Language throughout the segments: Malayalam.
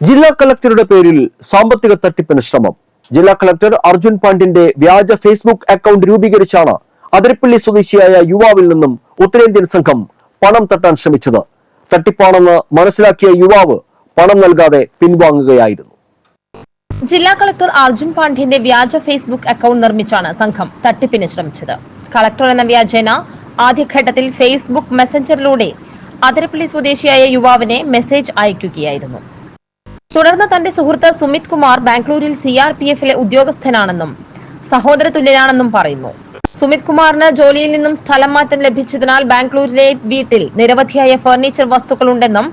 ജില്ലാ കളക്ടറുടെ പേരിൽ സാമ്പത്തിക തട്ടിപ്പിന് ശ്രമം. ജില്ലാ കളക്ടർ അർജുൻ പാണ്ഡിന്റെ വ്യാജ ഫേസ്ബുക്ക് അക്കൗണ്ട് രൂപീകരിച്ചാണ് അതിരപ്പള്ളി സ്വദേശിയായ യുവാവിൽ നിന്നും ഉത്തരേന്ത്യൻ സംഘം പണം തട്ടാൻ ശ്രമിച്ചത്. തട്ടിപ്പാണെന്ന് മനസ്സിലാക്കിയ യുവാവ് പണം നൽകാതെ പിൻവാങ്ങുകയായിരുന്നു. ജില്ലാ കളക്ടർ അർജുൻ പാണ്ഡ്യന്റെ വ്യാജ ഫേസ്ബുക്ക് അക്കൗണ്ട് നിർമ്മിച്ചാണ് സംഘം തട്ടിപ്പിന് ശ്രമിച്ചത്. കളക്ടർ എന്ന വ്യാജേന ആദ്യഘട്ടത്തിൽ ഫേസ്ബുക്ക് മെസ്സഞ്ചറിലൂടെ അതിരപ്പള്ളി സ്വദേശിയായ യുവാവിനെ മെസ്സേജ് അയക്കുകയായിരുന്നു. തുടർന്ന് തന്റെ സുഹൃത്ത് സുമിത് കുമാർ ബാംഗ്ലൂരിൽ സി ആർ പി എഫിലെ ഉദ്യോഗസ്ഥനാണെന്നും സഹോദര തുല്യനാണെന്നും പറയുന്നു. സുമിത് കുമാറിന് ജോലിയിൽ നിന്നും സ്ഥലം മാറ്റം ലഭിച്ചതിനാൽ ബാംഗ്ലൂരിലെ വീട്ടിൽ നിരവധിയായ ഫർണിച്ചർ വസ്തുക്കളുണ്ടെന്നും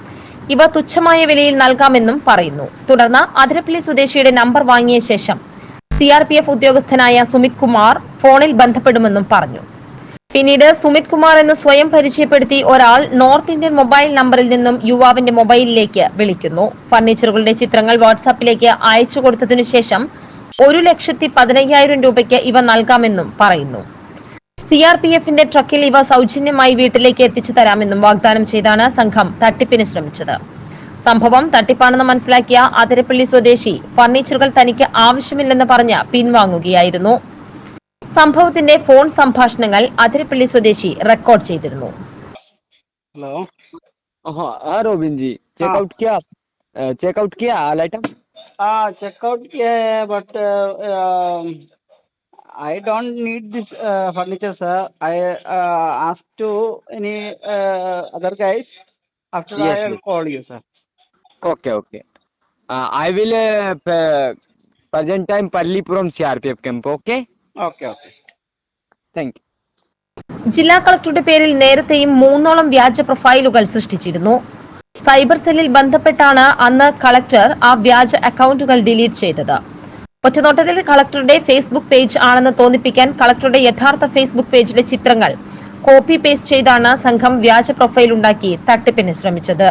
ഇവ തുച്ഛമായ വിലയിൽ നൽകാമെന്നും പറയുന്നു. തുടർന്ന് അതിരപ്പള്ളി സ്വദേശിയുടെ നമ്പർ വാങ്ങിയ ശേഷം സി ആർ പി എഫ് ഉദ്യോഗസ്ഥനായ സുമിത് കുമാർ ഫോണിൽ ബന്ധപ്പെടുമെന്നും പറഞ്ഞു. പിന്നീട് സുമിത് കുമാർ എന്ന് സ്വയം പരിചയപ്പെടുത്തി ഒരാൾ നോർത്ത് ഇന്ത്യൻ മൊബൈൽ നമ്പറിൽ നിന്നും യുവാവിന്റെ മൊബൈലിലേക്ക് വിളിക്കുന്നു. ഫർണിച്ചറുകളുടെ ചിത്രങ്ങൾ വാട്സാപ്പിലേക്ക് അയച്ചു കൊടുത്തതിനു ശേഷം ഒരു ലക്ഷത്തി പതിനയ്യായിരം രൂപയ്ക്ക് ഇവ നൽകാമെന്നും പറയുന്നു. സി ആർ പി എഫിന്റെ ട്രക്കിൽ ഇവ സൗജന്യമായി വീട്ടിലേക്ക് എത്തിച്ചു തരാമെന്നും വാഗ്ദാനം ചെയ്താണ് സംഘം തട്ടിപ്പിന് ശ്രമിച്ചത്. സംഭവം തട്ടിപ്പാണെന്ന് മനസ്സിലാക്കിയ അതിരപ്പള്ളി സ്വദേശി ഫർണിച്ചറുകൾ തനിക്ക് ആവശ്യമില്ലെന്ന് പറഞ്ഞ് പിൻവാങ്ങുകയായിരുന്നു. സംഭവത്തിന്റെ ഫോൺ സംഭാഷണങ്ങൾ അതിരപ്പള്ളി സ്വദേശി റെക്കോർഡ് ചെയ്തിരുന്നു हेलो हाँ हाँ रोबिन जी चेकआउट किया चेकआउट किया ऑल आइटम हाँ चेकआउट किया है but I don't need this furniture sir I ask to any other guys after Yes, I yes. Call you sir okay okay I will present time Pallipuram CRPF camp okay Okay okay thank ജില്ലാ കളക്ടറുടെ പേരിൽ നേരത്തെയും മൂന്നോളം വ്യാജ പ്രൊഫൈലുകൾ സൃഷ്ടിച്ചിരുന്നു. സൈബർ സെല്ലിൽ ബന്ധപ്പെട്ടാണ് അന്ന് കളക്ടർ ആ വ്യാജ അക്കൗണ്ടുകൾ ഡിലീറ്റ് ചെയ്തത്. ഒറ്റനോട്ടത്തിൽ കളക്ടറുടെ ഫേസ്ബുക്ക് പേജ് ആണെന്ന് തോന്നിപ്പിക്കാൻ കളക്ടറുടെ യഥാർത്ഥ ഫേസ്ബുക്ക് പേജിലെ ചിത്രങ്ങൾ കോപ്പി പേസ്റ്റ് ചെയ്താണ് സംഘം വ്യാജ പ്രൊഫൈൽ ഉണ്ടാക്കി തട്ടിപ്പിന് ശ്രമിച്ചത്.